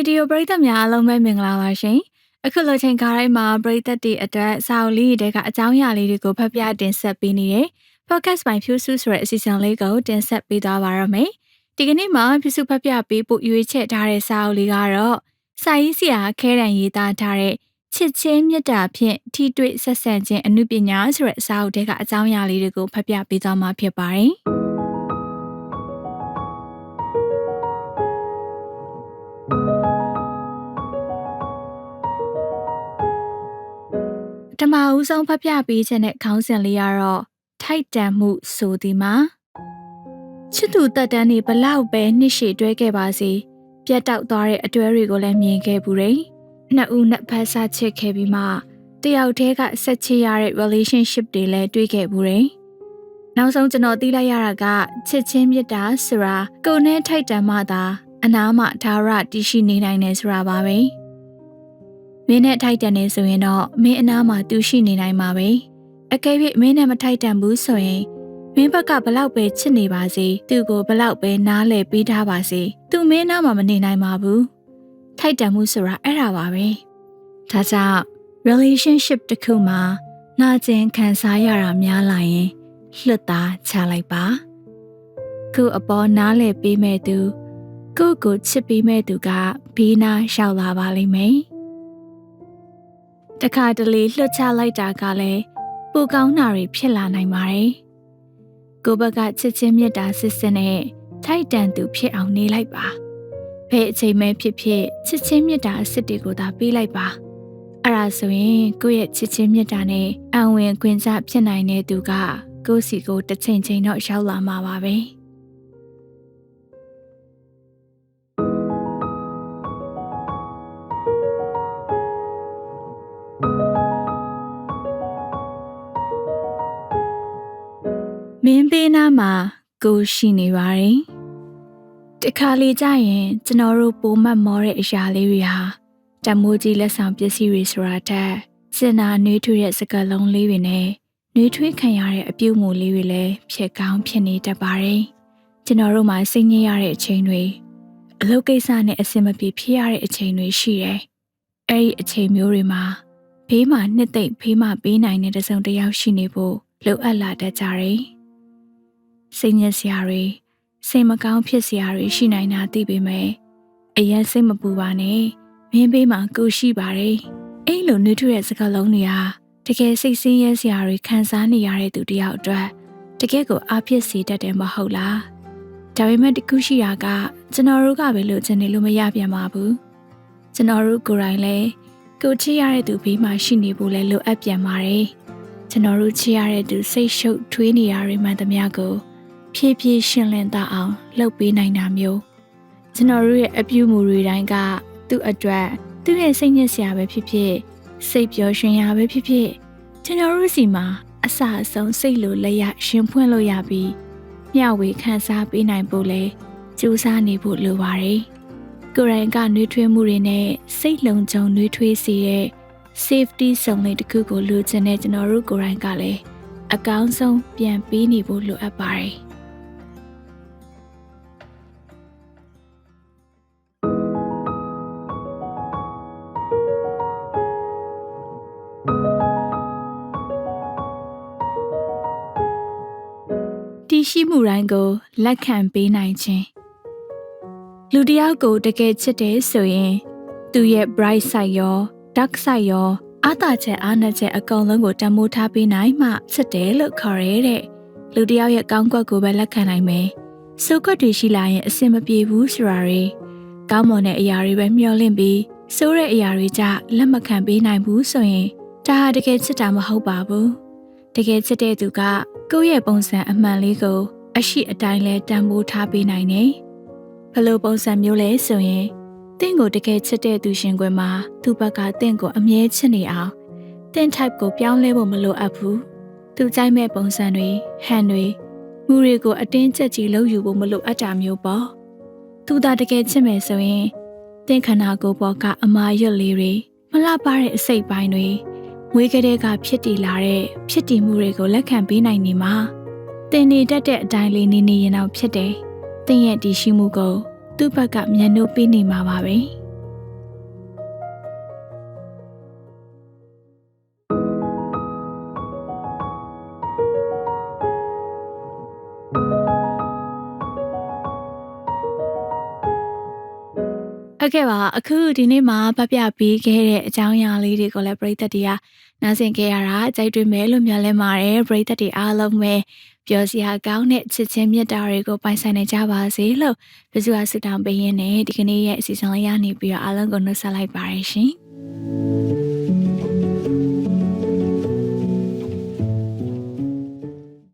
ရေဒီယိုပရိသတ်များအားလုံးပဲမင်္ဂလာပါရှင်။အခုလိုချိန်ခါတိုင်းမှာပရိသတ်တွေအတွက်စာအုပ်လေးတွေကအကြောင်းအရာလေးတွေကိုဖတ်ပြတင်ဆက်ပေးနေတယ်။ Podcast by ဖြူစုဆိုတဲ့အစီအစဉ်လေးကိုတင်ဆက်ပေးသွားပါရမယ်။ဒီကနေ့မှာဖြူစုဖတ်ပြပေးဖို့ရွေးချယ်ထားတဲ့စာအုပ်လေးကတော့စာရေးဆရာခဲတံရေးသားထားတဲ့ချစ်ချင်းမြတ်တာဖြင့်ထိတွေ့ဆက်ဆံခြင်းအမှုပညာဆိုတဲ့စာအုပ်ထဲကအကြောင်းအရာလေးတွေကိုဖတ်ပြပေးသွားမှာဖြစ်ပါတယ်။ ဦးဆုံးဖတ်ပြပေးခြင်းတဲ့ခေါင်းစဉ်လေးကတော့ထိုက်တန်မှုဆိုသည်မှာချစ်သူတက်တန်းနေဘလောက်ပဲနှစ်ရှည်တွဲခဲ့ပါစေပြတ်တောက်သွားတဲ့အတွဲတွေကိုလည်းမြင်ခဲ့ဘူးတယ်နှစ်ဦးနှစ်ဖက်ဆချစ်ခဲ့ပြီးမှတယောက်တည်းကဆက်ချစ်ရတဲ့ relationship တွေလည်းတွေ့ခဲ့ဘူးတယ်နောက်ဆုံးကျွန်တော်သိလိုက်ရတာကချစ်ချင်းမြတ်တာဆိုတာကိုယ်နဲ့ထိုက်တန်မှသာအနားမှဒါရတည်ရှိနေနိုင်တယ်ဆိုတာပါပဲ။ မင်းနဲ့ထိုက်တန်နေဆိုရင်တော့မင်းအနားမှာတူရှိနေနိုင်မှာပဲအကယ်၍မင်းနဲ့မထိုက်တန်ဘူးဆိုရင်မင်းဘက်ကဘလောက်ပဲချစ်နေပါစေသူ့ကိုဘလောက်ပဲနားလဲပေးထားပါစေသူမင်းနားမှာမနေနိုင်ပါဘူးထိုက်တန်မှုဆိုတာအဲ့ဒါပါပဲဒါကြောင့် relationship တစ်ခုမှာနာကျင်ခံစားရတာများလာရင်လွတ်သားချလိုက်ပါခုအပေါ်နားလဲပေးမဲ့သူကိုကိုချစ်ပေးမဲ့သူကဘေးနားရှောက်လာပါလိမ့်မယ် တခါတလေလွှတ်ချလိုက်တာကလည်းပူကောင်းတာတွေဖြစ်လာနိုင်ပါတယ်။ကိုဘကချစ်ချင်းမြတ်တာစစ်စစ်နဲ့ထိုက်တန်သူဖြစ်အောင်နေလိုက်ပါ။ဖဲအချိန်မဲဖြစ်ဖြစ်ချစ်ချင်းမြတ်တာအစ်စ်တွေကိုသာပေးလိုက်ပါ။အဲ့ဒါဆိုရင်ကိုယ့်ရဲ့ချစ်ချင်းမြတ်တာနဲ့အဝင်ခွင်ကြဖြစ်နိုင်တဲ့သူကကိုယ့်စီကိုတစ်ချိန်ချိန်တော့ရောက်လာမှာပါပဲ။ မင်းပေးနားမှာကိုရှိနေပါတယ်။တခါလေကြာရင်ကျွန်တော်တို့ပိုမတ်မောတဲ့အရာလေးတွေဟာတမိုးကြီးလက်ဆောင်ပစ္စည်းတွေဆိုတာတက်စင်နာနှွေးထွေးတဲ့စကားလုံးလေးတွေနဲ့နှွေးထွေးခံရတဲ့အပြုတ်မှုလေးတွေလည်းဖြစ်ကောင်းဖြစ်နေတတ်ပါတယ်။ကျွန်တော်တို့မှာစိတ်ညစ်ရတဲ့အချိန်တွေအလုပ်ကိစ္စနဲ့အဆင်မပြေဖြစ်ရတဲ့အချိန်တွေရှိတယ်။အဲ့ဒီအချိန်မျိုးတွေမှာဘေးမှာနှစ်သိမ့်ဖေးမှပေးနိုင်တဲ့တစုံတစ်ယောက်ရှိနေဖို့လိုအပ်လာတတ်ကြတယ်။ စိတ်ညစ်စရာတွေစိတ်မကောင်းဖြစ်စရာတွေရှိနိုင်တာသိပေမဲ့အရင်စိတ်မပူပါနဲ့မင်းဘေးမှာကိုရှိပါတယ်အဲ့လိုနှွေးထွေးတဲ့စကားလုံးတွေဟာတကယ်စိတ်ဆင်းရဲစရာတွေခံစားနေရတဲ့သူတယောက်အတွက်တကယ်ကိုအားဖြစ်စေတတ်တယ်မဟုတ်လားဒါပေမဲ့တခုရှိတာကကျွန်တော်တို့ကပဲလို့ချင်နေလို့မရပြန်ပါဘူးကျွန်တော်တို့ကိုယ်တိုင်လည်းကိုချစ်ရတဲ့သူဘေးမှာရှိနေဖို့လည်းလိုအပ်ပြန်ပါတယ်ကျွန်တော်တို့ချစ်ရတဲ့သူစိတ်ရှုပ်ထွေးနေရတွေမှန်သမျှကို ဖြည်းဖြည်းရှင်းလင်းတအောင်လှုပ်ပေးနိုင်တာမျိုးကျွန်တော်တို့ရဲ့အပြုမူတွေတိုင်းကသူ့အတွက်သူ့ရဲ့စိတ်ညစ်စရာပဲဖြစ်ဖြစ်စိတ်ပျော်ရွှင်ရာပဲဖြစ်ဖြစ်ကျွန်တော်တို့စီမှာအဆအဆုံးစိတ်လိုလက်ရရှင်ဖွင့်လို့ရပြီးမျှဝေခံစားပေးနိုင်ဖို့လဲကြိုးစားနေဖို့လိုပါတယ်ကိုယ်တိုင်ကနှွေးထွေးမှုတွေနဲ့စိတ်လုံခြုံနှွေးထွေးစေတဲ့ safety စုံလေးတစ်ခုကိုလိုချင်တဲ့ကျွန်တော်တို့ကိုယ်တိုင်ကလည်းအကောင်းဆုံးပြန်ပေးနေဖို့လိုအပ်ပါတယ် ရှိမှုတိုင်းကိုလက်ခံပေးနိုင်ခြင်းလူတယောက်ကိုတကယ်ချစ်တယ်ဆိုရင် သူရဲ့ bright side ရော dark side ရောအားသာချက်အားနည်းချက်အကုန်လုံးကိုတမိုးထားပေးနိုင်မှချစ်တယ်လို့ခေါ်ရတဲ့လူတယောက်ရဲ့ကောင်းကွက်ကိုပဲလက်ခံနိုင်မယ်။စုခွက်တွေရှိလာရင်အဆင်မပြေဘူးဆိုတာတွေကောင်းမွန်တဲ့အရာတွေပဲမျှော်လင့်ပြီးစိုးတဲ့အရာတွေကြလက်မခံပေးနိုင်ဘူးဆိုရင်ဒါဟာတကယ်ချစ်တာမဟုတ်ပါဘူး။တကယ်ချစ်တဲ့သူက ကိုယ့်ရဲ့ပုံစံအမှန်လေးကို အရှိအတိုင်းလဲတန်ဖိုးထားပေးနိုင်တယ်။ဘလို့ပုံစံမျိုးလဲဆိုရင်တင့်ကိုတကယ်ချစ်တဲ့သူရှင်ခွင်မှာသူ့ဘက်ကတင့်ကိုအမြဲချစ်နေအောင်တင့် type ကိုပြောင်းလဲဖို့မလိုအပ်ဘူး။သူကြိုက်မဲ့ပုံစံတွေဟန်တွေမူတွေကိုအတင်းကျပ်ကြီးလုပ်ယူဖို့မလိုအပ်တာမျိုးပေါ့။သူသာတကယ်ချစ်မယ်ဆိုရင်တင့်ခန္ဓာကိုယ်ပေါ်ကအမာရွတ်လေးတွေမလှပတဲ့အစိတ်ပိုင်းတွေ မွေးကလေးကဖြစ်တည်လာတဲ့ဖြစ်တည်မှုတွေကိုလက်ခံပေးနိုင်နေမှာတင်နေတတ်တဲ့အတိုင်းလေးနေနေရင်တော့ဖြစ်တယ်။တင်ရဲ့တည်ရှိမှုကိုသူ့ဘက်ကမျက်နှိုးပေးနေမှာပါပဲ။ ဟုတ်ကဲ့ပါအခုဒီနေ့မှာဖတ်ပြပေးခဲ့တဲ့အကြောင်းအရာလေးတွေကိုလည်းပရိသတ်တွေကနားဆင်ခဲ့ရတာကြိုက်တွေ့မယ်လို့မျှော်လင့်ပါတယ်ပရိသတ်တွေအားလုံးပဲပျော်စရာကောင်းတဲ့ချစ်ချင်းမြတ်တာတွေကိုပိုင်ဆိုင်နိုင်ကြပါစေလို့ပြည့်စုံဆုတောင်းပေးရင်းနဲ့ဒီကနေ့ရဲ့အစီအစဉ်လေးရနေပြီးတော့အားလုံးကိုနှုတ်ဆက်လိုက်ပါရရှင်